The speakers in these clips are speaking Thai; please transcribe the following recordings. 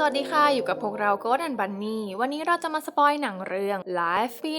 สวัสดีค่ะ อยู่กับพวกเราโกดันบันนี่ วันนี้เราจะมาสปอยหนังเรื่อง Life ปี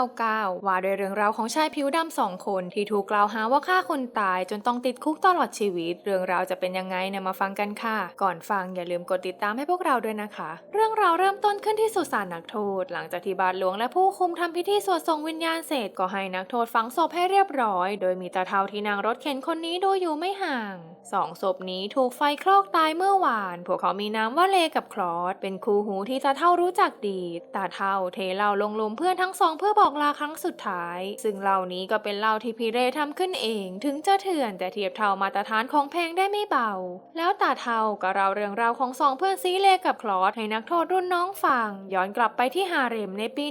1999 ว่าด้วยเรื่องราวของชายผิวดำสองคนที่ถูกกล่าวหาว่าฆ่าคนตายจนต้องติดคุกตลอดชีวิต เรื่องราวจะเป็นยังไงเนี่ยมาฟังกันค่ะ ก่อนฟังอย่าลืมกดติดตามให้พวกเราด้วยนะคะ เรื่องราวเริ่มต้นขึ้นที่สุสานนักโทษ หลังจากที่บาทหลวงและผู้คุมทำพิธีสวดส่งวิญญาณเสร็จก็ให้นักโทษฝังศพให้เรียบร้อย โดยมีตาเทาที่นางรถเข็นคนนี้ดูอยู่ไม่ห่างสองศพนี้ถูกไฟคลอกตายเมื่อวาน พวกเขามีนามว่าเลกกับคลอสเป็นคู่หูที่ตาเท่ารู้จักดี ตาเท่าเทเหล้าลงหลุมเพื่อนทั้งสองเพื่อบอกลาครั้งสุดท้าย ซึ่งเหล้านี้ก็เป็นเหล้าที่พี่เรทำขึ้นเอง ถึงจะเถื่อนแต่เทียบเท่ามาตรฐานของแพงได้ไม่เบา แล้วตาเท่าก็เราเรื่องราวของสองเพื่อนซีเลกับคลอสให้นักโทษรุ่นน้องฟัง ย้อนกลับไปที่ฮาเร็มในปี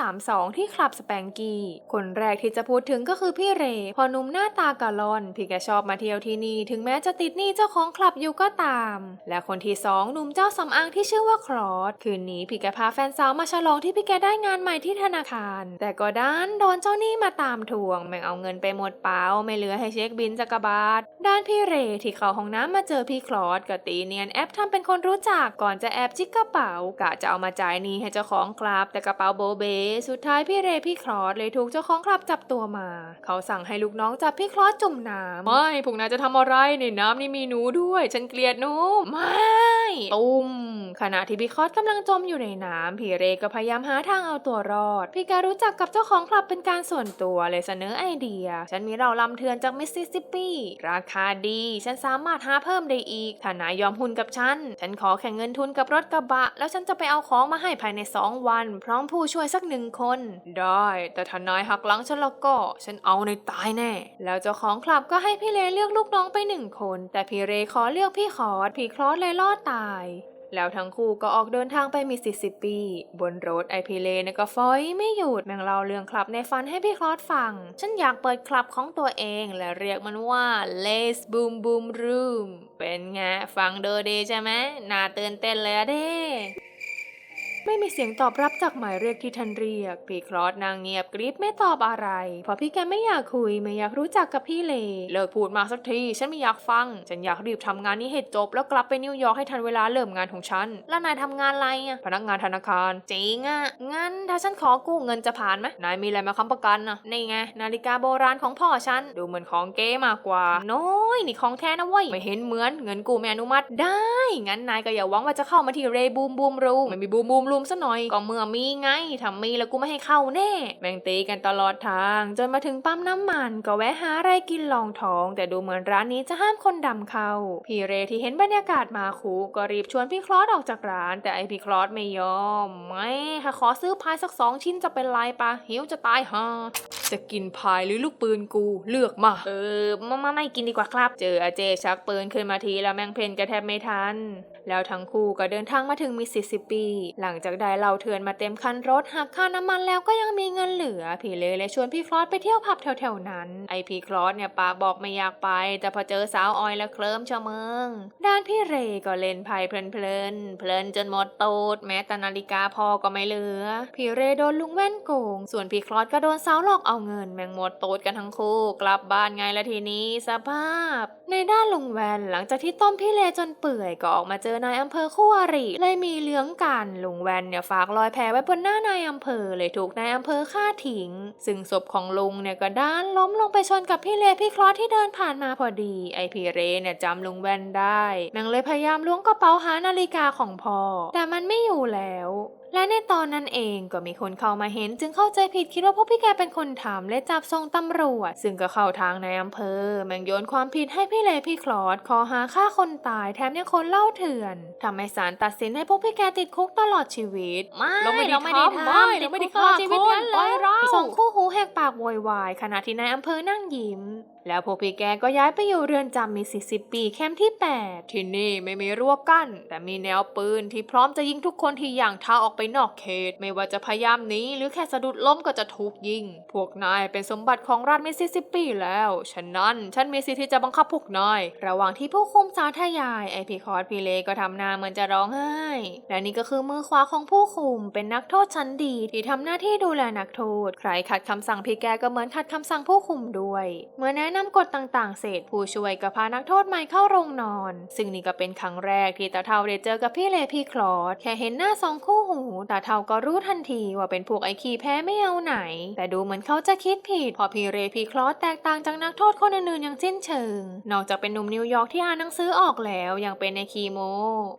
1932 ที่คลับสแปงกี้ คนแรกที่จะพูดถึงก็คือพี่เร พอหนุ่มหน้าตากะลอน พี่แกชอบมาเที่ยวที่นี่ ถึงแม้จะติดหนี้เจ้าของคลับอยู่ก็ตาม และคนที่สองหนุ่มเจ้าสำอางที่ชื่อว่าคลอสคืนนี้พี่แกพาแฟนสาวมาฉลองที่พี่แกได้งานใหม่ที่ธนาคาร แต่ก็ด้านโดนเจ้าหนี้มาตามทวง แม่งเอาเงินไปหมดเปล่าไม่เหลือให้เช็คบินจักรบาท ด้านพี่เรที่เข้าห้องน้ำมาเจอพี่คลอสก็ตีเนียนแอปทำเป็นคนรู้จักก่อนจะแอบจิกกระเป๋ากะจะเอามาจ่ายหนี้ให้เจ้าของคลับ แต่กระเป๋าโบเบ สุดท้ายพี่เรพี่คลอสเลยถูกเจ้าของคลับจับตัวมา เขาสั่งให้ลูกน้องจับพี่คลอสจุ่มน้ำไม่พวกนายจะทำอะไรในน้ำนี่มีหนูด้วย ฉันเกลียดหนูไม่ตุ้มขณะที่พี่คอสกำลังจมอยู่ในน้ำพี่เรก็พยายามหาทางเอาตัวรอด พี่แกรู้จักกับเจ้าของคลับเป็นการส่วนตัวเลยเสนอไอเดีย ฉันมีเราลำเทือนจากมิสซิสซิปปี ราคาดี ฉันสามารถหาเพิ่มได้อีกถ้านายยอมหุ้นกับฉัน ฉันขอแข่งเงินทุนกับรถกระบะ แล้วฉันจะไปเอาของมาให้ภายใน 2 วัน พร้อมผู้ช่วยสักหนึ่งคน ได้ แต่ถ้านายหักหลังฉันแล้วก็ ฉันเอาในตายแน่ แล้วเจ้าของคลับก็ให้พี่เลเลือกลูกน้องไปหนึ่งคน แต่พี่เรขอเลือกพี่คอร์ดพี่คลอสเลยรอดตาย แล้วทั้งคู่ก็ออกเดินทางไปมิสซิสซิปปี บนรถไอพีเลนก็ฟอยไม่หยุดแม่งเล่าเรื่องคลับในฝันให้พี่คลอสฟัง ฉันอยากเปิดคลับของตัวเองและเรียกมันว่าเลสบูมบูมรูมเป็นไงฟังเดอดีใช่ไหมน่าตื่นเต้นเลยอะเด้ ไม่มีเสียงตอบรับจากหมายเรียกที่ท่านเรียก พี่คลอสนางเงียบกริบไม่ตอบอะไร เพราะพี่แกไม่อยากคุยไม่อยากรู้จักกับพี่เลเลิกพูดมาสักทีฉันไม่อยากฟัง ฉันอยากรีบทำงานนี้ให้จบ แล้วกลับไปนิวยอร์กให้ทันเวลาเริ่มงานของฉัน แล้วนายทำงานอะไรอะพนักงานธนาคารจริงอะงั้นถ้าฉันขอกู้เงินจะผ่านไหมนายมีอะไรมาค้ำประกันอะนี่ไงนาฬิกาโบราณของพ่อฉันดูเหมือนของเก๊มากกว่า น้อยนี่ของแท้นะเว้ยไม่เห็นเหมือนเงินกู้ไม่อนุมัติได้งั้นนายก็อย่าหวังว่าจะเข้ามาที่เรบูมบูมรูมไม่มีบูมบูมรูมซะหน่อย ก็เมื่อมีไงถ้ามีแล้วกูไม่ให้เข้าแน่แม่งตีกันตลอดทาง จนมาถึงปั๊มน้ำมัน ก็แวะหาอะไรกินลองท้อง แต่ดูเหมือนร้านนี้จะห้ามคนดำเข้า พี่เรที่เห็นบรรยากาศมาคูก็รีบชวนพี่คลอสออกจากร้าน แต่ไอพี่คลอสไม่ยอม ไม่ถ้าขอซื้อพายสักสองชิ้นจะเป็นไรปะหิวจะตายฮะจะกินพายหรือลูกปืนกูเลือกมา เออมาไม่กินดีกว่าครับ เจออาเจชักปืนขึ้นมาทีแล้วแมงเพนก็แทบไม่ทัน แล้วทั้งคู่ก็เดินทางมาถึงมิสซิสซิปปี หลังจากได้เหล่าเถื่อนมาเต็มคันรถหักค่าน้ำมันแล้วก็ยังมีเงินเหลือพี่เลเลยชวนพี่คลอสไปเที่ยวผับแถวๆนั้น ไอพี่คลอสเนี่ยปากบอกไม่อยากไป แต่พอเจอสาวออยแล้วเคลิ้มเชมืองด้านพี่เรก็เล่นไพ่เพลินๆเพลินจนหมดตูดแม้แต่นาฬิกาพอก็ไม่เหลือ พี่เรโดนลุงแว่นโกง ส่วนพี่คลอสก็โดนสาวหลอกเอาเงินแมงหมดตูดกันทั้งคู่ กลับบ้านไงละทีนี้สภาพ ในด้านลุงแวนหลังจากที่ต้มพี่เลจนเปื่อยก็ออกมาเจอนายอำเภอคู่อริเลยมีเลื้องกันลุงแวนเนี่ยฝากรอยแผลไว้บนหน้านายอำเภอเลยถูกนายอำเภอฆ่าทิ้ง ซึ่งศพของลุงเนี่ยก็ด้านล้มลงไปชนกับพี่เลพี่คลอสที่เดินผ่านมาพอดี ไอพี่เรเนี่ยจำลุงแวนได้นางเลยพยายามล้วงกระเป๋าหานาฬิกาของพ่อแต่มันไม่อยู่แล้ว และในตอนนั้นเองก็มีคนเข้ามาเห็น จึงเข้าใจผิดคิดว่าพวกพี่แกเป็นคนทำและจับส่งตำรวจ ซึ่งก็เข้าทางในอำเภอ แมงโยนความผิดให้พี่เลพี่คลอดขอหาฆ่าคนตายแถมยังคนเล่าเถื่อนทำให้ศาลตัดสินให้พวกพี่แกติดคุกตลอดชีวิต ไม่เราไม่ได้เราไม่ได้ทำทำไม่เราไม่ได้ฆ่าติดคุกตลอดชีวิตคนงั้นเหรปล่ออยเราสองคู่หูแหกปากโวยวายขณะที่นายอำเภอนั่งยิ้ม แล้วพวกพี่แกก็ย้ายไปอยู่เรือนจำมิสซิสซิปปีแคมที่ 8 ที่นี่ไม่มีรั้วกั้น แต่มีแนวปืนที่พร้อมจะยิงทุกคนที่ย่างเท้าออกไปนอกเขต ไม่ว่าจะพยายามหนีหรือแค่สะดุดล้มก็จะถูกยิง พวกนายเป็นสมบัติของรัฐมิสซิสซิปปีแล้ว ฉะนั้นฉันมีสิทธิ์ที่จะบังคับพวกนาย ระหว่างที่ผู้คุมสาธยายไอพีคอร์ดพีเลก็ทำหน้าเหมือนจะร้องไห้ และนี่ก็คือมือขวาของผู้คุมเป็นนักโทษชั้นดีที่ทำหน้าที่ดูแลนักโทษ ใครขัดคำสั่งพี่แกก็เหมือนขัดคำสั่งผู้คุมด้วย เมื่อแนะนนำกฎต่างๆ เสร็จผู้ช่วยก็พานักโทษใหม่เข้าโรงนอน ซึ่งนี่ก็เป็นครั้งแรกที่ตาเทาได้เจอกับพี่เลพี่คลอด แค่เห็นหน้าสองคู่หูตาเทาก็รู้ทันทีว่าเป็นพวกไอคีแพ้ไม่เอาไหน แต่ดูเหมือนเขาจะคิดผิดเพอพี่เรพี่คลอสแตกต่างจากนักโทษคนอื่นๆอย่างสิ้นเชิง นอกจากเป็นหนุ่มนิวยอร์กที่อ่านหนังสือออกแล้วยังเป็นในคีโม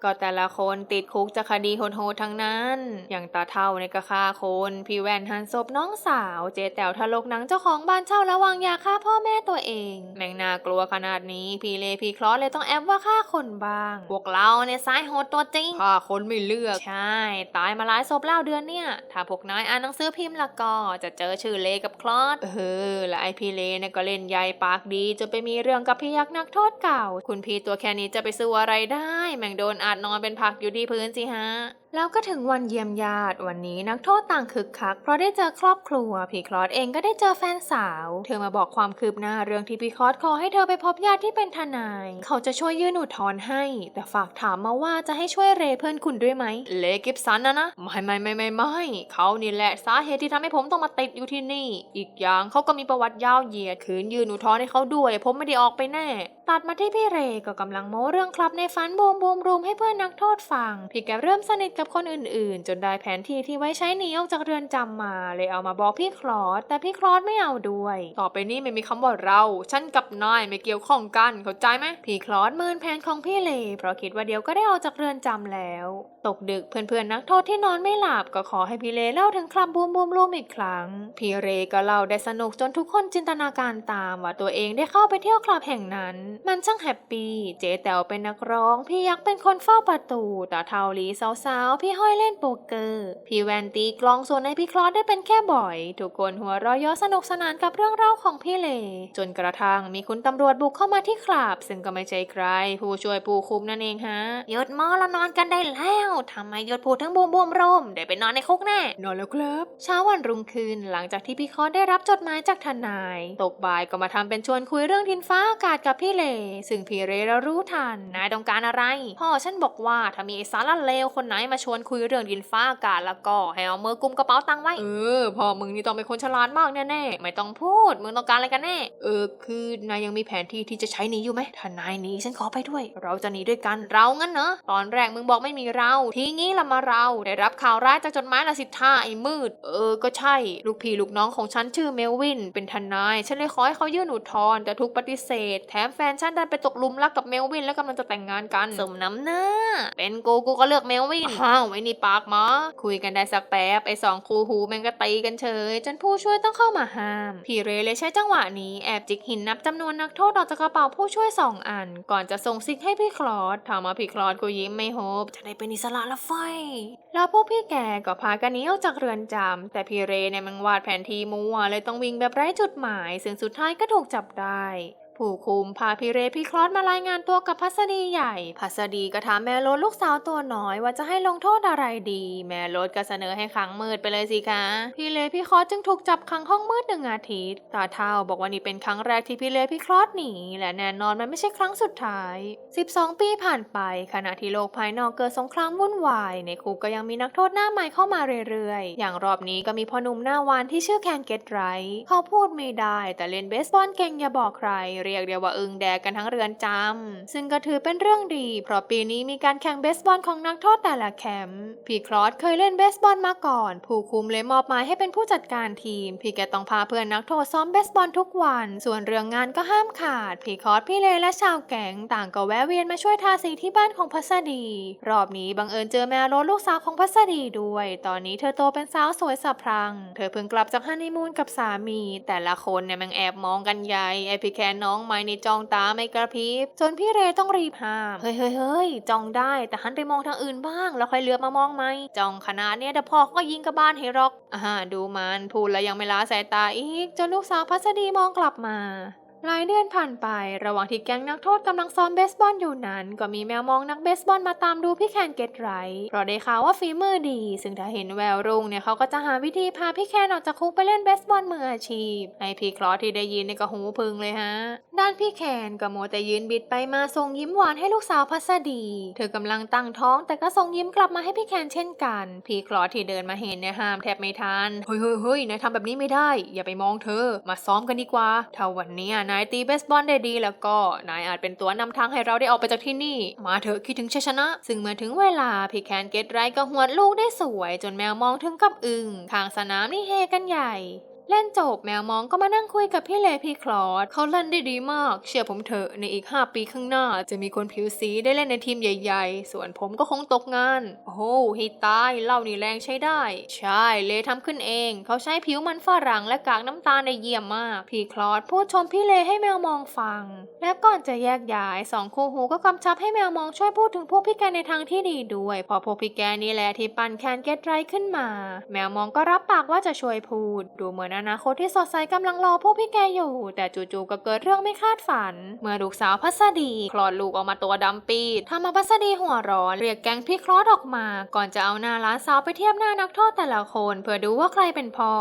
ก็แต่ละคนติดคุกจากคดีโหดๆทั้งนั้น อย่างตาเทาในกระฆาคนพี่แวนหันศพน้องสาว เจแต๋วทะลกหนังเจ้าของบ้านเช่าระวางยาฆ่าพ่อแม่ตัวเอง แม่งน่ากลัวขนาดนี้ พี่เลพี่คลอสเลยต้องแอบว่าฆ่าคนบ้าง พวกเราในสายโหดตัวจริงฆ่าคนไม่เลือก ใช่ ตายมาหลายศพแล้วเดือนเนี่ย ถ้าพวกนายอ่านหนังสือพิมพ์ละก็ จะเจอชื่อเลกับคลอสเออ และไอพี่เลเนี่ยก็เล่นใหญ่ปากดีจนไปมีเรื่องกับพี่ยักษ์นักโทษเก่า คุณพี่ตัวแค่นี้จะไปสู้อะไรได้ แม่งโดนอาจนอนเป็นผักอยู่ที่พื้นสิฮะ แล้วก็ถึงวันเยี่ยมญาติวันนี้นักโทษต่างคึกคัก เพราะได้เจอครอบครัวพี่คลอสเองก็ได้เจอแฟนสาว เธอมาบอกความคืบหน้าเรื่องที่พี่คลอสขอให้เธอไปพบญาติที่เป็นทนาย เขาจะช่วยยื่นอุทธรณ์ให้ แต่ฝากถามมาว่าจะให้ช่วยเรเพื่อนคุณด้วยไหมเลกิฟสันนะนะไม่ไม่ไม่ไม่ไม่เขานี่แหละสาเหตุที่ทำให้ผมต้องมาติดอยู่ที่นี่ อีกอย่างเขาก็มีประวัติยาวเหยียด คืนยื่นอุทธรณ์ให้เขาด้วย ผมไม่ได้ออกไปแน่ตัดมาที่พี่เรก็กำลังโม้เรื่องคลับในฝันบูมบูมรูมให้เพื่อนนักโทษฟังพี่แกเริ่มสนิทกับคนอื่นๆ จนได้แผนที่ที่ไว้ใช้หนีออกจากเรือนจำมา เลยเอามาบอกพี่คลอสแต่พี่คลอสไม่เอาด้วย ต่อไปนี้ไม่มีคำว่าเรา ฉันกับนายไม่เกี่ยวข้องกันเข้าใจไหมพี่คลอสเมินแผนของพี่เลเพราะคิดว่าเดี๋ยวก็ได้ออกจากเรือนจำแล้ว ตกดึกเพื่อนๆนักโทษที่นอนไม่หลับก็ขอให้พี่เลเล่าถึงคลับบูมบูมรูมอีกครั้งพี่เรก็เล่าได้สนุกจนทุกคนจินตนาการตามว่าตัวเองได้เข้าไปเที่ยวคลับแห่งนั้นมันช่างแฮปปี้ เจ๊แต๋วเป็นนักร้อง พี่ยักษ์เป็นคนเฝ้าประตูตาเทาหลีสาวๆ พี่ห้อยเล่นโป๊กเกอร์ พี่แวนตีกลองส่วนในพี่คลอสได้เป็นแค่บ่อย ทุกคนหัวเราะเยาะสนุกสนานกับเรื่องเล่าของพี่เล จนกระทั่งมีคุณตำรวจบุกเข้ามาที่คลับ ซึ่งก็ไม่ใช่ใคร ผู้ช่วยผู้คุมนั่นเองฮะหยุดมอแล้วนอนกันได้แล้วทำไมหยุดพูดทั้งบูมบูมโรมได้ไปนอนในคุกแน่นอนแล้วครับเช้าวันรุ่งขึ้นหลังจากที่พี่คอสได้รับจดหมายจากทนาย ตกบ่ายก็มาทำเป็นชวนคุยเรื่องทินฟ้าอากาศกับพี่เลซึ่งพี่เรเรารู้ทัน นายต้องการอะไร พ่อฉันบอกว่าถ้ามีไอ้สารเลวคนไหนมาชวนคุยเรื่องดินฟ้าอากาศแล้วก็ให้เอามือกุมกระเป๋าตังค์ไว้ เออ พ่อมึงนี่ต้องเป็นคนฉลาดมากแน่ๆ ไม่ต้องพูด มึงต้องการอะไรกันแน่ เออ คือนายยังมีแผนที่ที่จะใช้หนีอยู่ไหม ถ้านายหนีฉันขอไปด้วย เราจะหนีด้วยกัน เรางั้นเนอะตอนแรกมึงบอกไม่มีเรา ทีงี้ละมาเรา ได้รับข่าวร้ายจากจดหมายละสิท่าไอ้มืด เออ ก็ใช่ ลูกพี่ลูกน้องของฉันชื่อเมลวิน เป็นทนาย ฉันเลยขอให้เขายื่นอุทธรณ์แต่ถูกปฏิเสธ แถมแฟนฉันดันไปตกหลุมรักกับเมลวินแล้วกำลังจะแต่งงานกันสมน้ำหน้า เป็นกูกูก็เลือกเมลวินอ้าวไอ้นี่ปากหมาคุยกันได้สักแป๊บไอ้สองคูหูแม่งก็ตีกันเฉย จนผู้ช่วยต้องเข้ามาห้ามพี่เรเลยใช้จังหวะนี้แอบจิกหินนับจำนวนนักโทษออกจากกระเป๋าผู้ช่วยสองอัน ก่อนจะส่งซิกให้พี่คลอดถามมาพี่คลอดก็ยิ้มไม่โฮบจะได้เป็นอิสระละไฟแล้วพวกพี่แกก็พากันหนี้ออกจากเรือนจำแต่พี่เรเนี่ยมันวาดแผนที่มัวเลยต้องวิ่งแบบไร้จุดหมาย ซึ่งสุดท้ายก็ถูกจับได้ ผู้คุมพาพี่เรพี่คลอสมารายงานตัวกับพัสดีใหญ่ พัสดีก็ถามแม่รถลูกสาวตัวน้อยว่าจะให้ลงโทษอะไรดี แม่รถก็เสนอให้ขังมืดไปเลยสิคะพี่เลพี่คลอสจึงถูกจับขังห้องมืดหนึ่งอาทิตย์ ตาเท่าบอกว่านี่เป็นครั้งแรกที่พี่เลพี่คลอสหนี และแน่นอนมันไม่ใช่ครั้งสุดท้าย 12 ปีผ่านไป ขณะที่โลกภายนอกเกิดสงครามวุ่นวาย ในคุกก็ยังมีนักโทษหน้าใหม่เข้ามาเรื่อยๆ อย่างรอบนี้ก็มีพ่อหนุ่มหน้าวานที่ชื่อแคนเกตไรท์เขาพูดไม่ได้ แต่เล่นเบสบอลเก่งอย่าบอกใครเรียกเดียวว่าอึงแดกกันทั้งเรือนจำซึ่งก็ถือเป็นเรื่องดี เพราะปีนี้มีการแข่งเบสบอลของนักโทษแต่ละแคมป์พี่คลอสเคยเล่นเบสบอลมาก่อน ผู้คุมเลยมอบหมายให้เป็นผู้จัดการทีม พี่แกต้องพาเพื่อนนักโทษซ้อมเบสบอลทุกวัน ส่วนเรื่องงานก็ห้ามขาด พี่คลอสพี่เลและชาวแก๊งต่างก็แวะเวียนมาช่วยทาสีที่บ้านของพัสดี รอบนี้บังเอิญเจอแมวรสลูกสาวของพัสดีด้วย ตอนนี้เธอโตเป็นสาวสวยสะพรัง เธอเพิ่งกลับจากฮันนีมูนกับสามี แต่ละคนเนี่ยมันแอบมองกันใหญ่ไอพี่แคนน้ององไม้ในจ้องตาไม่กระพริบ จนพี่เรต้องรีบห้าม เฮ้ยเฮ้ยเฮ้ยจ้องได้แต่หันไปมองทางอื่นบ้าง แล้วค่อยเลือบมามองไหมจ้องขนาดเนี้ยเดี๋ยวพ่อก็ยิงกระบาลให้รอกอ่าดูมันพูดแล้วยังไม่ละสายตาอีก จนลูกสาวพัสดีมองกลับมา หลายเดือนผ่านไประหว่างที่แก๊งนักโทษกำลังซ้อมเบสบอลอยู่นั้น ก็มีแมวมองนักเบสบอลมาตามดูพี่แคนเกตไรเพราะได้ข่าวว่าฝีมือดี ซึ่งถ้าเห็นแววรุ่งเนี่ยเขาก็จะหาวิธีพาพี่แคนออกจากคุกไปเล่นเบสบอลมืออาชีพไอพี่คลอสที่ได้ยินเนี่ยก็หูพึงเลยฮะ ด้านพี่แคนก็โมแต่ยืนบิดไปมาส่งยิ้มหวานให้ลูกสาวพัสดี เธอกำลังตั้งท้องแต่ก็ส่งยิ้มกลับมาให้พี่แคนเช่นกัน พี่คลอสที่เดินมาเห็นเนี่ยห้ามแทบไม่ทันเฮ้ยเฮ้ยเฮ้ยนายทำแบบนี้ไม่ได้ อย่าไปมองเธอ มาซ้อมกันดีกว่าถ้าวันนี้ยนายตีเบสบอลได้ดีแล้วก็นายอาจเป็นตัวนำทางให้เราได้ออกไปจากที่นี่ มาเถอะคิดถึงชัยชนะ ซึ่งเมื่อถึงเวลาพี่แคนเกตไรก็หวดลูกได้สวย จนแมวมองถึงกับอึงทางสนามนี่เฮกันใหญ่ เล่นจบแมวมองก็มานั่งคุยกับพี่เลพี่คลอดเขาเล่นได้ดีมาก เชื่อผมเถอะในอีก 5 ปีข้างหน้า จะมีคนผิวสีได้เล่นในทีมใหญ่ๆ ส่วนผมก็คงตกงาน โอ้โหให้ตายเล่านี่แรงใช้ได้ ใช่เลทำขึ้นเอง เขาใช้ผิวมันฝรั่งและกากน้ำตาลในเยี่ยมมาก พี่คลอดพูดชมพี่เลให้แมวมองฟัง และก่อนจะแยกย้ายสองคู่หูก็กำชับให้แมวมองช่วยพูดถึงพวกพี่แกในทางที่ดีด้วยพอพวกพี่แกนี่แหละที่ปั่นแคนเกตไรขึ้นมา แมวมองก็รับปากว่าจะช่วยพูด ดูเหมือนอนาคตที่สดใสกำลังรอพวกพี่แกอยู่ แต่จู่ๆก็เกิดเรื่องไม่คาดฝัน เมื่อลูกสาวพัสดีคลอดลูกออกมาตัวดำปีดทำมาพัสดีหัวร้อน เรียกแก๊งพี่คลอดออกมา ก่อนจะเอาหน้าล้านสาวไปเทียบหน้านักโทษแต่ละคน เพื่อดูว่าใครเป็นพ่อ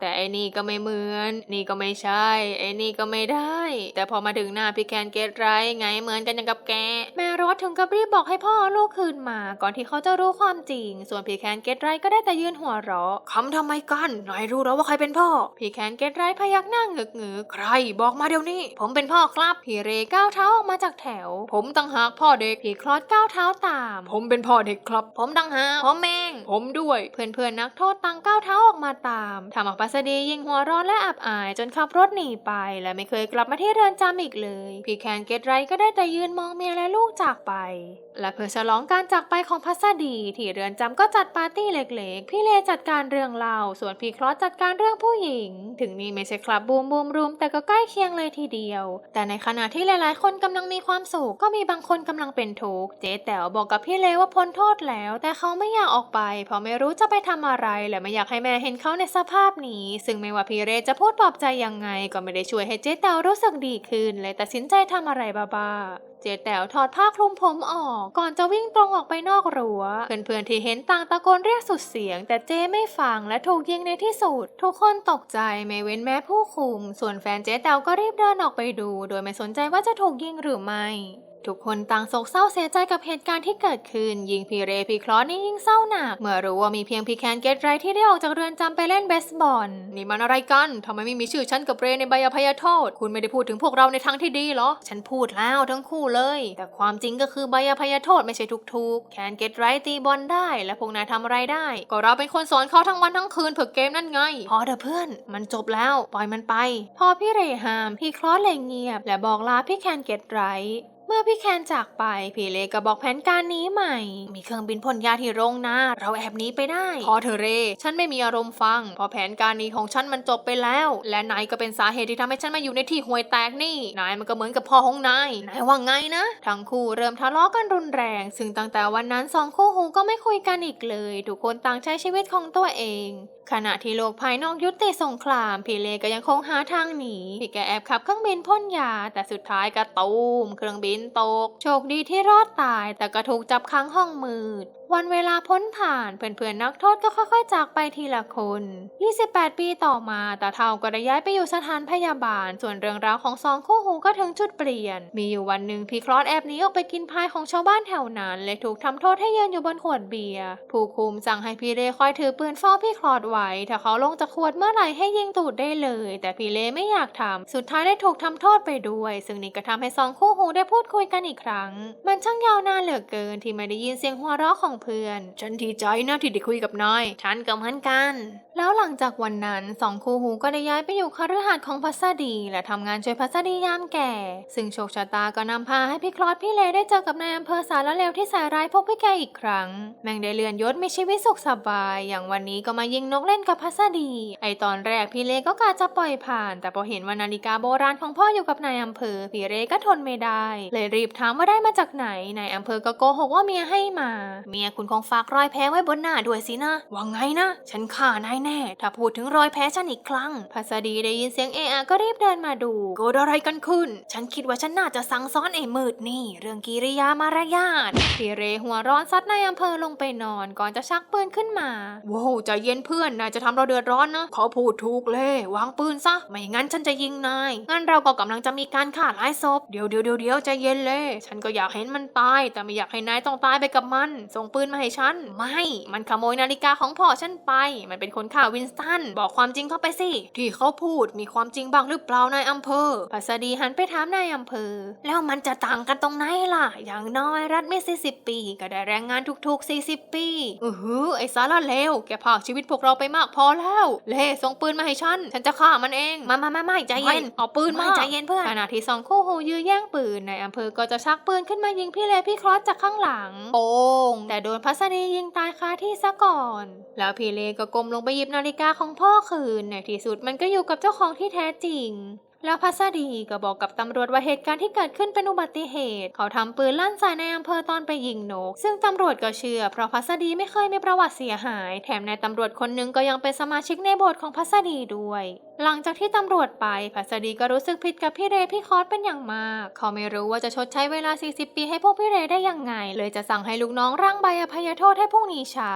แต่ไอ้นี่ก็ไม่เหมือน นี่ก็ไม่ใช่ ไอ้นี่ก็ไม่ได้ แต่พอมาถึงหน้าพี่แคนเกตไรไงเหมือนกันอย่างกับแก แม่รถถึงกับรีบบอกให้พ่อเอาลูกคืนมา ก่อนที่เขาจะรู้ความจริง ส่วนพี่แคนเกตไรก็ได้แต่ยืนหัวเราะคำทำไมกันนายรู้แล้วว่าใครเป็นพ่อพี่แคนเกตไรพยักหน้าเงึกเงือใครบอกมาเดี๋ยวนี้ ผมเป็นพ่อครับ พี่เรก้าวเท้าออกมาจากแถว ผมตั้งหากพ่อเด็ก พี่คลอดก้าวเท้าตาม ผมเป็นพ่อเด็กครับ ผมตั้งหากผมเองผมด้วย เพื่อนๆนักโทษตั้งก้าวเท้าออกมาตามทำเอาปัสดียิงหัวร้อนและอับอาย จนขับรถหนีไปและไม่เคยกลับมาที่เรือนจำอีกเลย พี่แคนเกตไรก็ได้แต่ยืนมองเมียและลูกจากไป และเพื่อฉลองการจากไปของพัสดีที่เรือนจำก็จัดปาร์ตี้เล็กๆ พี่เลจัดการเรื่องเล่าส่วนพี่คลอสจัดการเรื่องผู้หญิงถึงนี่ไม่ใช่คลับบูมบูมรูมแต่ก็ใกล้เคียงเลยทีเดียว แต่ในขณะที่หลายๆ คนกำลังมีความสุขก็มีบางคนกำลังเป็นทุกข์เจ๊แต๋วบอกกับพี่เลว่าพ้นโทษแล้ว แต่เขาไม่อยากออกไป เพราะไม่รู้จะไปทำอะไร และไม่อยากให้แม่เห็นเขาในสภาพนี้ ซึ่งไม่ว่าพี่เรจะพูดปลอบใจยังไง ก็ไม่ได้ช่วยให้เจ๊แต๋วรู้สึกดีขึ้นเลยตัดสินใจทำอะไรบ้าๆ เจแต๋วถอดผ้าคลุมผมออก ก่อนจะวิ่งตรงออกไปนอกรั้ว เพื่อนๆที่เห็นต่างตะโกนเรียกสุดเสียง แต่เจไม่ฟังและถูกยิงในที่สุด ทุกคนตกใจไม่เว้นแม้ผู้คุม ส่วนแฟนเจแต๋วก็รีบเดินออกไปดู โดยไม่สนใจว่าจะถูกยิงหรือไม่ ทุกคนต่างโศกเศร้าเสียใจกับเหตุการณ์ที่เกิดขึ้น ยิงพีเรพีคลอสนี่ยิ่งเศร้าหนัก เมื่อรู้ว่ามีเพียงพีแคนเกตไรที่ได้ออกจากเรือนจำไปเล่นเบสบอลนี่มันอะไรกันทำไมไม่มีชื่อฉันกับเรในใบอภัยโทษ คุณไม่ได้พูดถึงพวกเราในทางที่ดีเหรอ ฉันพูดแล้วทั้งคู่เลย แต่ความจริงก็คือใบอภัยโทษไม่ใช่ทุกๆ แคนเกตไรตีบอลได้ และพวกนายทำอะไรได้ ก็เราเป็นคนสอนเขาทั้งวันทั้งคืนเพื่อเกมนั่นไง พอเถอะเพื่อน มันจบแล้วปล่อยมันไป พอพี่เรฮามพี่คลอสเลยเงียบ และบอกลาพี่แคนเกตไร มื่อพี่แคนจากไปพี่เลก็บอกแผนการนี้ใหม่ มีเครื่องบินพ่นยาที่โรงนาเราแอบหนีไปได้พอเธอเร ฉันไม่มีอารมณ์ฟังเพอแผนการนี้ของฉันมันจบไปแล้ว และนายก็เป็นสาเหตุที่ทำให้ฉันมาอยู่ในที่ห่วยแตกนี่ นายมันก็เหมือนกับพ่อของนายนายว่าไงนะ ทั้งคู่เริ่มทะเลาะกันรุนแรง ซึ่งตั้งแต่วันนั้นสองคู่หูก็ไม่คุยกันอีกเลยทุกคนต่างใช้ชีวิตของตัวเอง ขณะที่โลกภายนอกยุติสงครามพี่เลก็ยังคงหาทางหนีพี่แกแอบขับเครื่องบินพ่นยา แต่สุดท้ายก็ตูมเครื่องบินตก โชคดีที่รอดตายแต่ก็ถูกจับค้างห้องมืด วันเวลาพ้นผ่านเพื่อนๆนักโทษก็ค่อยๆ จากไปทีละคน 28 ปีต่อมาตาเท่าก็ได้ย้ายไปอยู่สถานพยาบาล ส่วนเรื่องราวของสองคู่หูก็ถึงจุดเปลี่ยน มีอยู่วันหนึ่งพี่คลอดแอบหนีออกไปกินพายของชาวบ้านแถวนั้นเลยถูกทำโทษให้ยืนอยู่บนขวดเบียร์ผู้คุมสั่งให้พี่เล่คอยถือปืนเฝ้าพี่คลอดไว้ถ้าเขาลงจากขวดเมื่อไหร่ให้ยิงตูดได้เลย แต่พี่เล่ไม่อยากทำสุดท้ายได้ถูกทำโทษไปด้วย ซึ่งนี่ก็ทำให้สองคู่หูได้พูดคุยกันอีกครั้ง มันช่างยาวนานเหลือเกินที่ไม่ได้ยินเสียงหัวเราะของเพื่อน ฉันดีใจนะที่ได้คุยกับนายฉันก็เหมือนกัน แล้วหลังจากวันนั้นสองคู่หูก็ได้ย้ายไปอยู่คฤหาสน์ของพัสดี และทำงานช่วยพัสดียามแก่ ซึ่งโชคชะตาก็นำพาให้พี่คลอดพี่เลได้เจอกับนายอำเภอสารเลวที่ใส่ร้ายพวกพี่แกอีกครั้ง แม่งได้เลื่อนยศมีชีวิตสุขสบาย อย่างวันนี้ก็มายิงนกเล่นกับพัสดี ไอตอนแรกพี่เลก็กะจะปล่อยผ่าน แต่พอเห็นว่านาฬิกาโบราณของพ่ออยู่กับนายอำเภอพี่เรก็ทนไม่ได้เลยรีบถามว่าได้มาจากไหน นายอำเภอก็โกหกว่าเมียให้มา เมียคุณคงฝากรอยแผลไว้บนหน้าด้วยสินะว่าไงนะ ฉันฆ่านายแน่ ถ้าพูดถึงรอยแผลฉันอีกครั้งพัสดีได้ยินเสียงเอะอะก็รีบเดินมาดูเกิดอะไรกันขึ้น ฉันคิดว่าฉันน่าจะสั่งสอนไอ้มืดนี่ เรื่องกิริยามารยาทพีเรหัวร้อนซัดนายอำเภอลงไปนอนก่อนจะชักปืนขึ้นมาว้าวใจเย็นเพื่อนนายจะทำเราเดือดร้อนนะเขาพูดถูกเลยวางปืนซะไม่งั้นฉันจะยิงนายงั้นเราก็กำลังจะมีการฆ่าหลายศพเดี๋ยวเดี๋ยวเดี๋ยวเดี๋ยวใจเย็นเลย ฉันก็อยากเห็นมันตาย แต่ไม่อยากให้นายต้องตายไปกับมัน ส่งปืนมาให้ฉัน ไม่ มันขโมยนาฬิกาของพ่อฉันไป มันเป็นคนฆ่าค่ะวินสตัน บอกความจริงเข้าไปสิ ที่เขาพูดมีความจริงบ้างหรือเปล่านายอำเภอพัสดีหันไปถามนายอำเภอ แล้วมันจะต่างกันตรงไหนล่ะ อย่างน้อยรัฐมิสซิสซิปปีก็ได้แรงงานทุกๆ 40 ปีอือหือไอสาระเลว แกพากชีวิตพวกเราไปมากพอแล้ว เล่ส่งปืนมาให้ฉัน ฉันจะฆ่ามันเอง มามามาไม่ใจเย็น เอาปืนมาใจเย็นเพื่อนขณะที่สองคู่หูยื้อแย่งปืนนายอำเภอก็จะชักปืนขึ้นมายิงพี่เลพี่ครอสจากข้างหลังโป้งแต่โดนพัสดียิงตายคาที่ซะก่อน แล้วพี่เลก็ก้มลงไปหยิบนาฬิกาของพ่อคืน ในที่สุดมันก็อยู่กับเจ้าของที่แท้จริงแล้วพัสดีก็บอกกับตำรวจว่าเหตุการณ์ที่เกิดขึ้นเป็นอุบัติเหตุ เขาทำปืนลั่นใส่ในอำเภอตอนไปยิงนก ซึ่งตำรวจก็เชื่อ เพราะพัสดีไม่เคยมีประวัติเสียหาย แถมนายตำรวจคนหนึงก็ยังเป็นสมาชิกในโบสถ์ของพัสดีด้วย หลังจากที่ตำรวจไปพัสดีก็รู้สึกผิดกับพี่เรพี่คอสเป็นอย่างมาก เขาไม่รู้ว่าจะชดใช้เวลา 40 ปีให้พวกพี่เรได้ยังไง เลยจะสั่งให้ลูกน้องร่างใบอภัยโทษให้พรุ่งนี้เช้า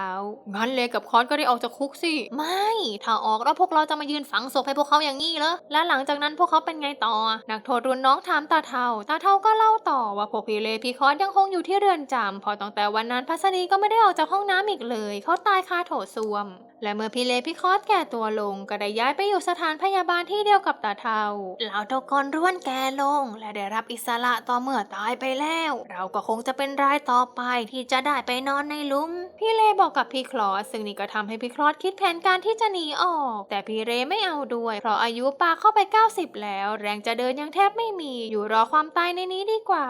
งั้นเลกับคอสก็ได้ออกจากคุกสิ ไม่ ถ้าออกแล้วพวกเราจะมายืนฝังศพให้พวกเขาอย่างนี้เหรอ และหลังจากนั้นพวกเขาเป็นไงต่อ นักโทษรุ่นน้องถามตาเทา ตาเทาก็เล่าต่อว่าพวกพี่เลพี่คอสยังคงอยู่ที่เรือนจำพอตั้งแต่วันนั้นพัสดีก็ไม่ได้ออกจากห้องน้ำอีกเลย เขาตายคาโถส้วมและเมื่อพี่เลพี่คอสแก่ตัวลงก็ได้ย้ายไปอยู่สถานพยาบาลที่เดียวกับตาเทาเราทุกคนร่วนแก่ลง และได้รับอิสระต่อเมื่อตายไปแล้ว เราก็คงจะเป็นรายต่อไปที่จะได้ไปนอนในลุม พี่เลบอกกับพี่คลอสซึ่งนี่ก็ทำให้พี่คลอสคิดแผนการที่จะหนีออก แต่พี่เรไม่เอาด้วย เพราะอายุปาเข้าไป 90 แล้ว แรงจะเดินยังแทบไม่มี อยู่รอความตายในนี้ดีกว่า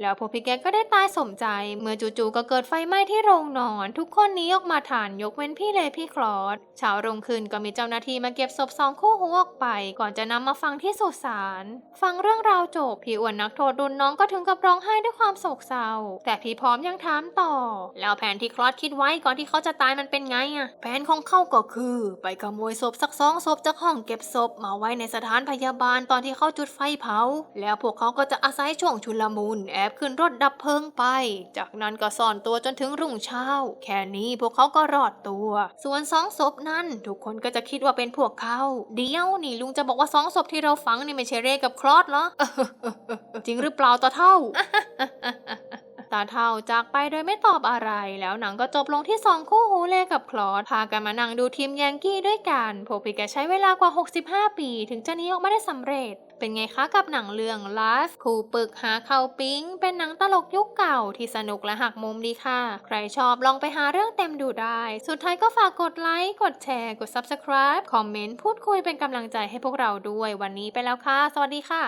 แล้วพวกพี่แกก็ได้ตายสมใจ เมื่อจู่ๆก็เกิดไฟไหม้ที่โรงนอน ทุกคนนี้ออกมาฐานยกเว้นพี่เลพี่คลอสเช้ารุ่งขึ้นก็มีเจ้าหน้าที่มาเก็บศพสองคู่หูออกไป ก่อนจะนำมาฟังที่สุสานฟังเรื่องราวจบพี่อ้วนนักโทษรุ่นน้องก็ถึงกับร้องไห้ด้วยความโศกเศร้า แต่พี่พร้อมยังถามต่อ แล้วแผนที่คลอสคิดไว้ก่อนที่เขาจะตายมันเป็นไงอะแผนของเขาก็คือ ไปขโมยศพสักสองศพจากห้องเก็บศพมาไว้ในสถานพยาบาลตอนที่เขาจุดไฟเผา แล้วพวกเขาก็จะอาศัยช่วงชุลมุนแอบขึ้นรถดับเพลิงไป จากนั้นก็ซ่อนตัวจนถึงรุ่งเช้า แค่นี้พวกเขาก็รอดตัว ส่วนสองศพนั้น ทุกคนก็จะคิดว่าเป็นพวกเขา เดี๋ยวนี่ลุงจะบอกว่าสองศพที่เราฝังนี่ไม่ใช่เรกับคลอดเหรอ จริงหรือเปล่าตาเท่าตาเท่าจากไปโดยไม่ตอบอะไร แล้วหนังก็จบลงที่สองคู่หูเลกับคลอสพากันมานั่งดูทีมยังกี้ด้วยกันพวกพี่แกใช้เวลากว่า 65 ปี ถึงจะนี้ออกมาได้สำเร็จ เป็นไงคะกับหนังเรื่อง Last ครูปึกหาเข่าปิ๊ง เป็นหนังตลกยุคเก่าที่สนุกและหักมุมดีค่ะ ใครชอบลองไปหาเรื่องเต็มดูได้ สุดท้ายก็ฝากกดไลค์ กดแชร์ กด Subscribe คอมเมนต์ พูดคุยเป็นกำลังใจให้พวกเราด้วย วันนี้ไปแล้วค่ะ สวัสดีค่ะ